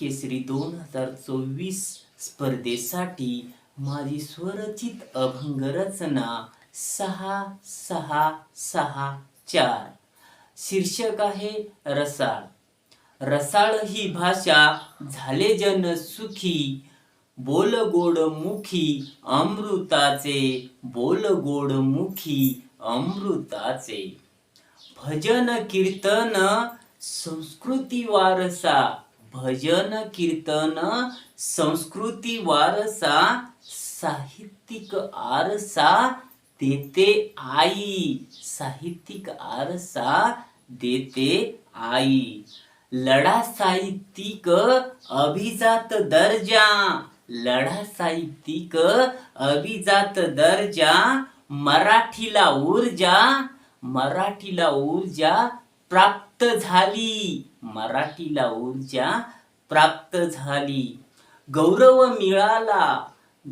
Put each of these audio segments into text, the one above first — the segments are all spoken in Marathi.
केसरी दोन हजार चोवीस स्पर्धेसाठी माझी स्वरचित अभंग रचना सहा सहा सहा चार. शीर्षक आहे रसाळ. रसाळ ही भाषा झाले जन सुखी बोल गोड मुखी अमृताचे बोल गोड मुखी अमृताचे. भजन कीर्तन संस्कृती वारसा भजन कीर्तन संस्कृती वारसा साहित्यिक आरसा देते आई साहित्यिक आरसा देते आई. लढा साहित्यिक अभिजात दर्जा लढा साहित्यिक अभिजात दर्जा मराठीला ऊर्जा मराठीला ऊर्जा प्राप्त प्राप्त झाली. मराठीला ऊर्जा प्राप्त झाली. गौरव मिळाला.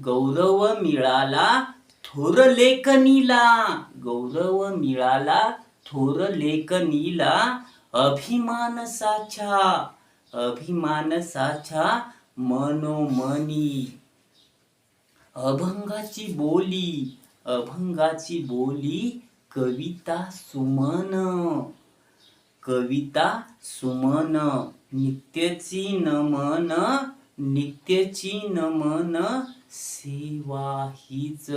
गौरव मिळाला थोर लेखनीला. गौरव मिळाला थोर लेखनीला अभिमान साचा अभिमान साचा मनोमनी. अभंगाची बोली अभंगाची बोली कविता सुमन. कविता सुमन नित्यची नमन नित्यची नमन सेवा हीच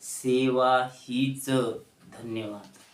सेवा हीच. धन्यवाद.